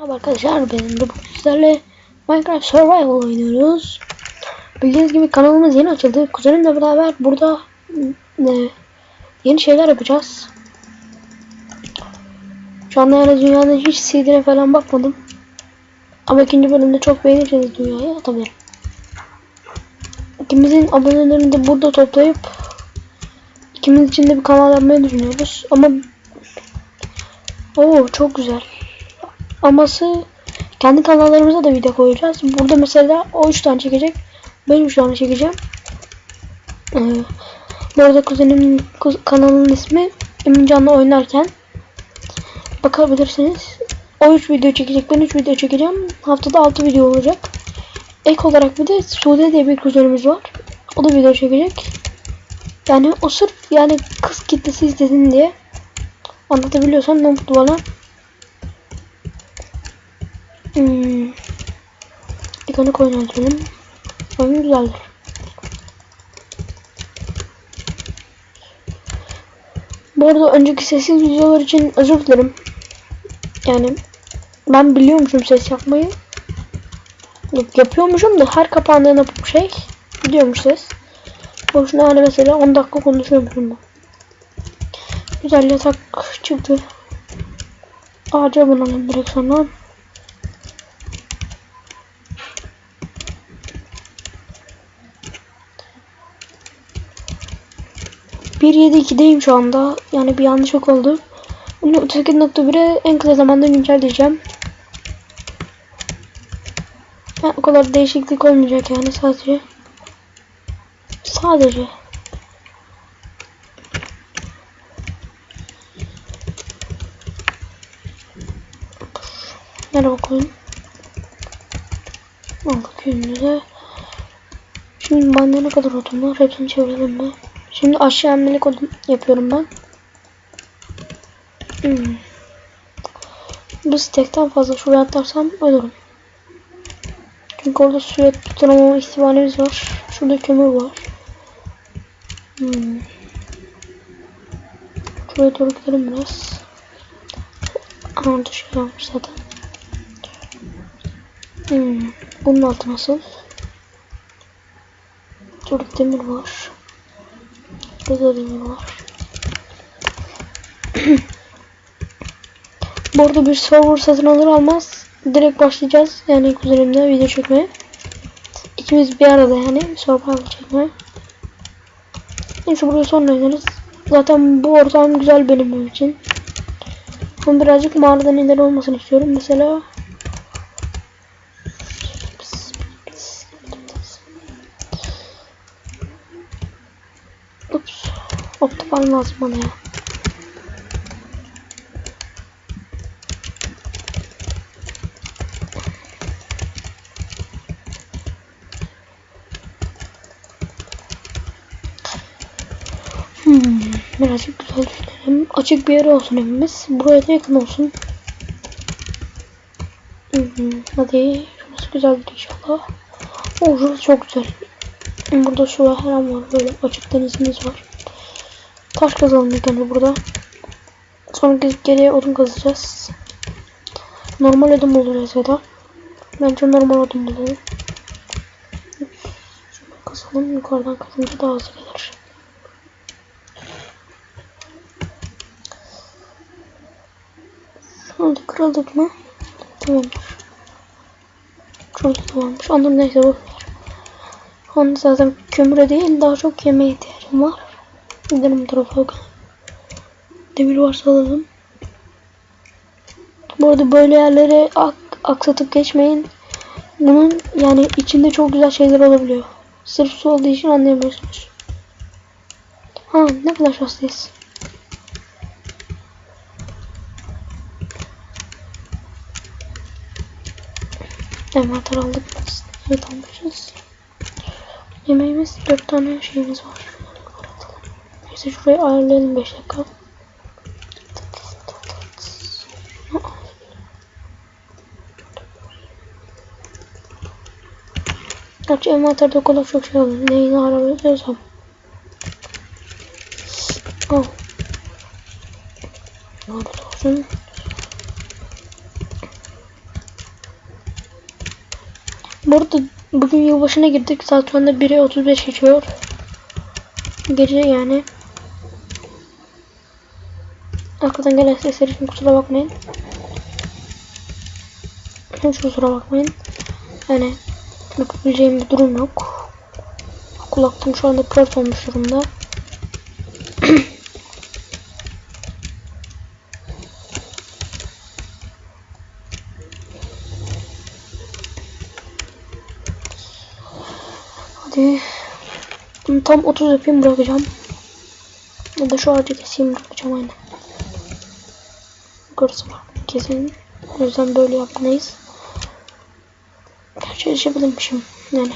Merhaba arkadaşlar benim de bugün sizlerle Minecraft Survival oynuyoruz. Bildiğiniz gibi kanalımız yeni açıldı. Kuzenimle beraber burada ne, yeni şeyler yapacağız. Şu anda yani dünyanın hiç CD'ne falan bakmadım. Ama ikinci bölümde çok beğenirseniz dünyayı atabilirim. İkimizin abonelerini de burada toplayıp ikimiz için de bir kanal yapmayı düşünüyoruz. Ama Oo çok güzel. Aması kendi kanallarımıza da video koyacağız. Burada mesela o 3 tane çekecek. Ben 3 tane çekeceğim. Ee, bu arada kuzenimin kuz- kanalının ismi Emincan'la oynarken bakabilirsiniz. O 3 video çekecek. Ben 3 video çekeceğim. Haftada 6 video olacak. Ek olarak bir de Sude diye bir kuzenimiz var. O da video çekecek. Yani o sırf yani kız kitlesi izlesin diye anlatabiliyorsam ne mutlu bana. Hmm. Oyun öldürelim. Oyun güzeldir. Bu arada önceki sessiz videolar için özür dilerim. Yani ben biliyormuşum ses yapmayı. Yapıyormuşum da her kapandığında şey gidiyormuş ses. Boşuna hani mesela 10 dakika konuşuyormuşum ben. Güzel yatak çıktı. Ağaca bunalım direkt sonra. Bir yedi ikideyim şu anda. Yani bir yanlışlık oldu. Bunu 38.1'e en kısa zamanda güncelleyeceğim. Yani o kadar değişiklik olmayacak yani sadece. Sadece. Merhaba koyun. Aldık yünümüze. Şimdi bende ne kadar odun var? Hepsini çevirelim mi? Şimdi aşağı odun yapıyorum ben. Hmm. Bu stekten fazla şuraya atlarsam ölürüm. Çünkü orada suya tutunamama ihtimalimiz var. Şurada kömür var. Hmm. Şuraya doğru gidelim biraz. Aha şey yapmış zaten. Hmm. Bunun altı nasıl? Şurada demir var. Demir var. Bu arada bir server satın alır almaz direkt başlayacağız. Yani kuzenimle video çekmeye. İkimiz bir arada yani server çekmeye. Neyse buraya sonra oynarız. Zaten bu ortam güzel benim için. Ama birazcık mağaradan ileri olmasını istiyorum. Mesela Optimal lazım bana ya. Hmm, birazcık güzel düşünelim. Açık bir yer olsun evimiz. Buraya da yakın olsun. Hmm, hadi. Şurası güzeldir inşallah. Şurası çok güzel. Burada şurada herhalde var. Böyle açık denizimiz var. Taş kazalım ilk önce burada. Sonra geriye odun kazacağız. Normal odun bulacağız ya da. Bence normal odun bulalım. Kazalım. Yukarıdan kazınca daha hızlı gelir. Şunu kırıldık mı? Tamamdır. Şurada da varmış. Onların neyse bu. Onun zaten kömüre değil daha çok yemeğe ihtiyacım var. Gidelim tarafa bakalım. Demir varsa alalım. Bu arada böyle yerlere ak aksatıp geçmeyin. Bunun yani içinde çok güzel şeyler olabiliyor. Sırf su olduğu için anlayamıyorsunuz. Ha ne kadar şanslıyız. Envanter aldık. Evet almışız. Yemeğimiz 4 tane şeyimiz var. Neyse şurayı ayarlayalım 5 dakika. Gerçi envanterde o kadar çok şey var. Neyini arayabiliyorsam. Oh. Orada olsun. Bu arada bugün yılbaşına girdik. Saat şu anda 1'e 35 geçiyor. Gece yani. Arkadan gelen sesler için kusura bakmayın. Hiç kusura bakmayın. Yani yapabileceğim bir durum yok. Kulaklığım şu anda pört olmuş durumda. Hadi. Tam 30 yapayım bırakacağım. Ya da şu ağacı keseyim bırakacağım aynen. Yukarısı var. Kesin. O yüzden böyle yapmalıyız. Gerçi. Yani.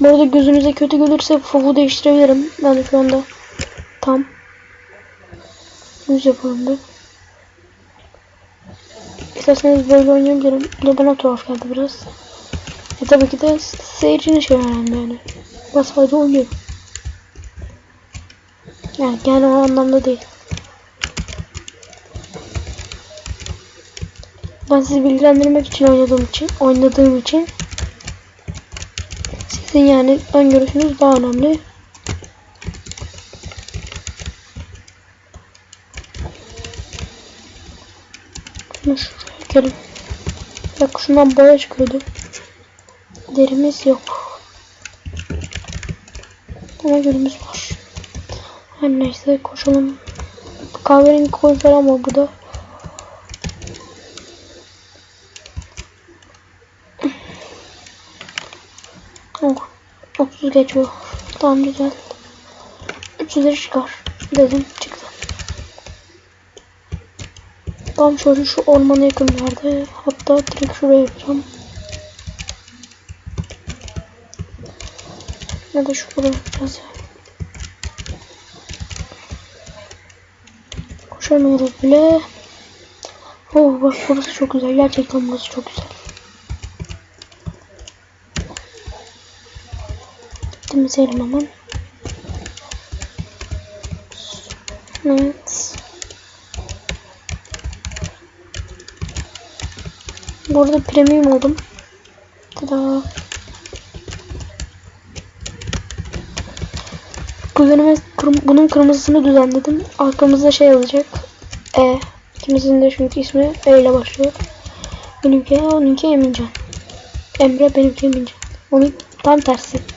Bu arada gözünüze kötü gelirse fovu değiştirebilirim. Yani şu anda tam yüz yapalım bir. İsterseniz böyle oynayabilirim. Bu da bana tuhaf geldi biraz. E tabii ki de seyircinin şey önemli yani. Ben sadece oynuyorum. Yani genel anlamda değil. Ben sizi bilgilendirmek için oynadığım için, oynadığım için sizin yani ön görüşünüz daha önemli. Şuraya ekelim. Bak şundan boya çıkıyordu. Derimiz yok. Ama gülümüz var. Her neyse koşalım. Kahverengi koydular ama bu da. Oh, 30 geçiyor. Tamam güzel. 300'leri çıkar. Dedim çıktı. Tam şöyle şu ormana yakın yerde. Hatta direkt şuraya yapacağım. Ya da şurada yapacağız ya. Koşamıyoruz bile. Oh bak burası çok güzel. Gerçekten burası çok güzel. Temizleyelim hemen. Evet. Bu arada premium oldum. Tada. Kuzenime bunun kırmızısını düzenledim. Arkamızda şey yazacak. E. İkimizin de çünkü ismi E ile başlıyor. Benimki onunki Emincan. Emre benimki Emincan. Onun tam tersi.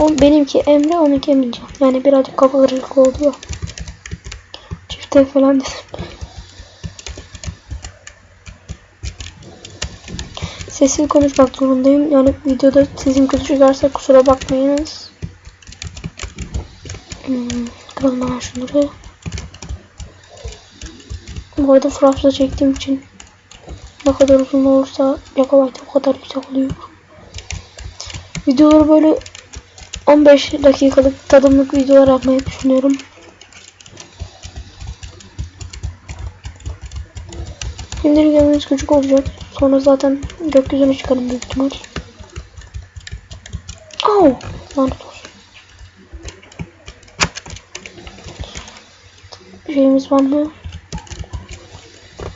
O, benimki Emre onunki Emincan. Yani birazcık kafa karışıklığı oldu ya. Çifte falan dedim. Sessiz konuşmak zorundayım. Yani videoda sesim kötü çıkarsa kusura bakmayınız. Hmm, kıralım hemen şunları. Bu arada Fraps'la çektiğim için ne kadar uzun olursa gigabyte o kadar yüksek oluyor. Videoları böyle 15 dakikalık tadımlık videolar yapmayı düşünüyorum. Şimdilik evimiz küçük olacak. Sonra zaten gökyüzüne çıkarım büyük ihtimal. Au! Lanet olsun. Şeyimiz var mı?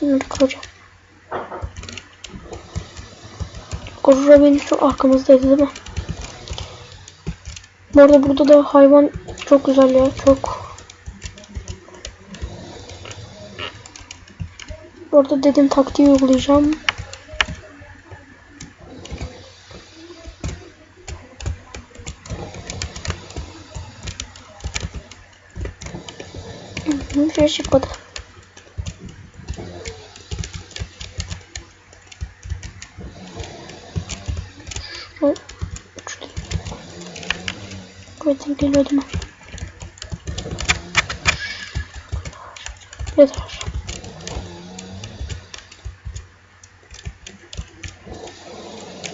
Bunları kıracağım. Gurura benim şu arkamızdaydı değil mi? Bu arada burada da hayvan çok güzel ya. Çok. Bu arada dedim taktiği uygulayacağım. Şey çıkmadı. Uçtu. Kuvvetim geliyor değil mi? Yeter.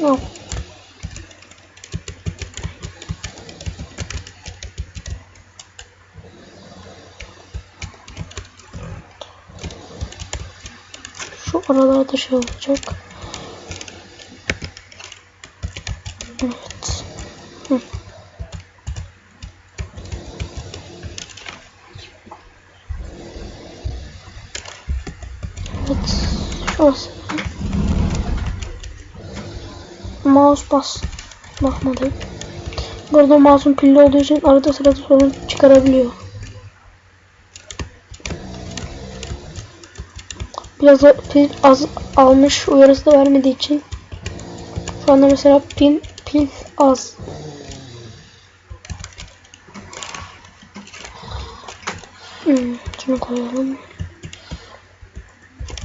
Yok. Şu aralarda şey olacak. Evet. Şurası. mouse bas. Bakmadım. Burada mouse'un pilli olduğu için arada sırada sorun çıkarabiliyor. Biraz pil az almış uyarısı da vermediği için şu anda mesela pil pil az. Hmm, şunu koyalım.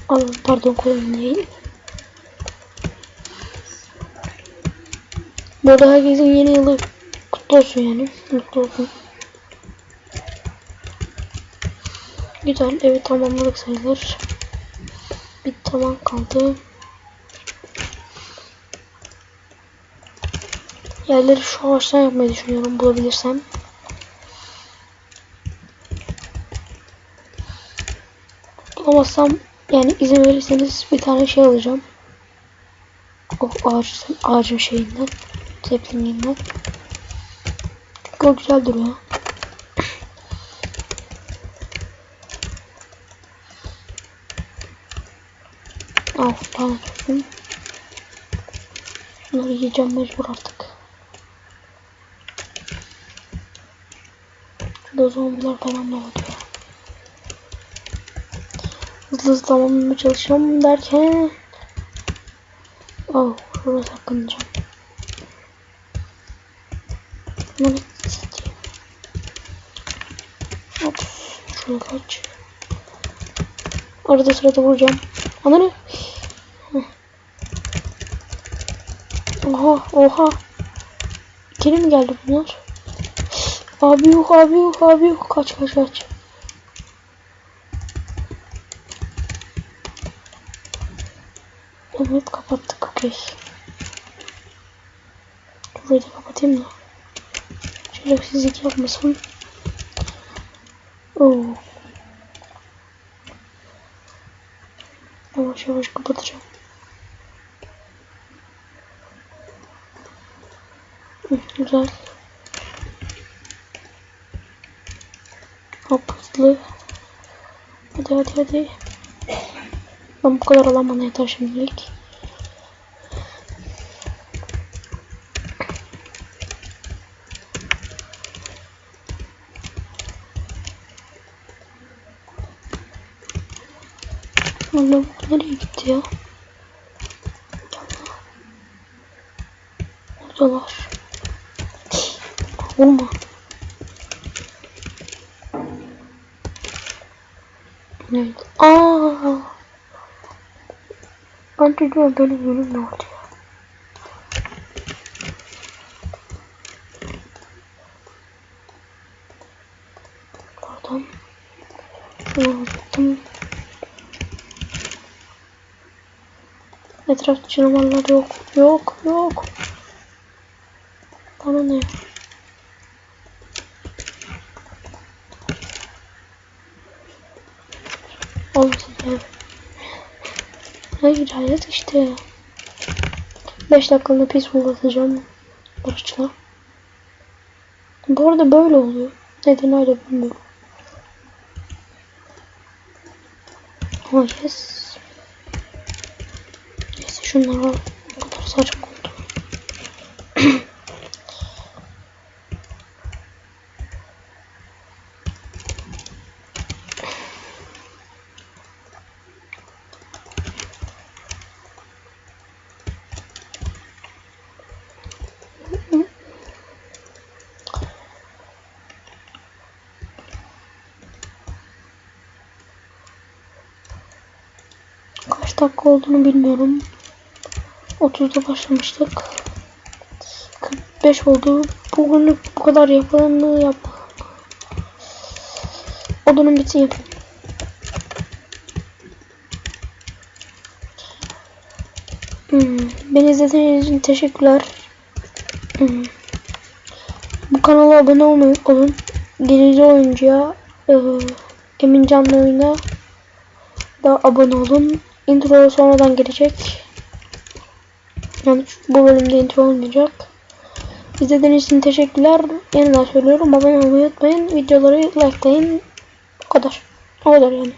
Al, pardon koyalım değil. Bu arada herkesin yeni yılı kutlu olsun yani. Mutlu olsun. Güzel. Evet tamamladık sayılır. Bir tamam kaldı. Yerleri şu ağaçtan yapmayı düşünüyorum bulabilirsem. Bulamazsam yani izin verirseniz bir tane şey alacağım. O ağaç, ağacın şeyinden. Zeplininden. O güzel duruyor. Al lanet olsun. Bunları yiyeceğim mecbur artık. Şurada zombiler falan da oluyor. Hızlı tamamlamaya çalışıyorum derken Oh, şurada saklanacağım. Bunları isteyeyim. Hop, şurada kaç. Arada sırada vuracağım. Ananı. Heh. Oha, oha. İkili mi geldi bunlar? Abi yok, abi yok, abi yok. Kaç, kaç, kaç. Evet kapattık okey. Burayı da kapatayım da. Şerefsizlik yapmasın. Oo. Yavaş yavaş kapatacağım. Hı, güzel. Hop hızlı. Hadi hadi hadi. Ben bu kadar alan bana yeter şimdilik. Allah bu nereye gitti ya? Oradalar. Vurma. Neydi? Aa. Ben diyorum benim yönüm ne oldu ya? Pardon. Şunu unuttum. Etrafta canavarlar yok. Yok yok. Bana ne? Olmasın. Hayır hayat işte. 5 dakikalığına pis atacağım. Barış'la. Bu arada böyle oluyor. Neden öyle bilmiyorum. Oh yes. Neyse şunları al. Ne kadar saçma oldu. Dakika olduğunu bilmiyorum. 30'da başlamıştık. 45 oldu. Bugünlük bu kadar yapılanı yap. Odunun bitsin yapayım. Hmm, beni izlediğiniz için teşekkürler. Hmm. Bu kanala abone olmayı olun. Gerici oyuncuya e, Emin Canlı oyuna da abone olun. Intro sonradan gelecek. Yani bu bölümde intro olmayacak. İzlediğiniz için teşekkürler. Yeniden söylüyorum. Abone olmayı unutmayın. Videoları likelayın. O kadar. O kadar yani.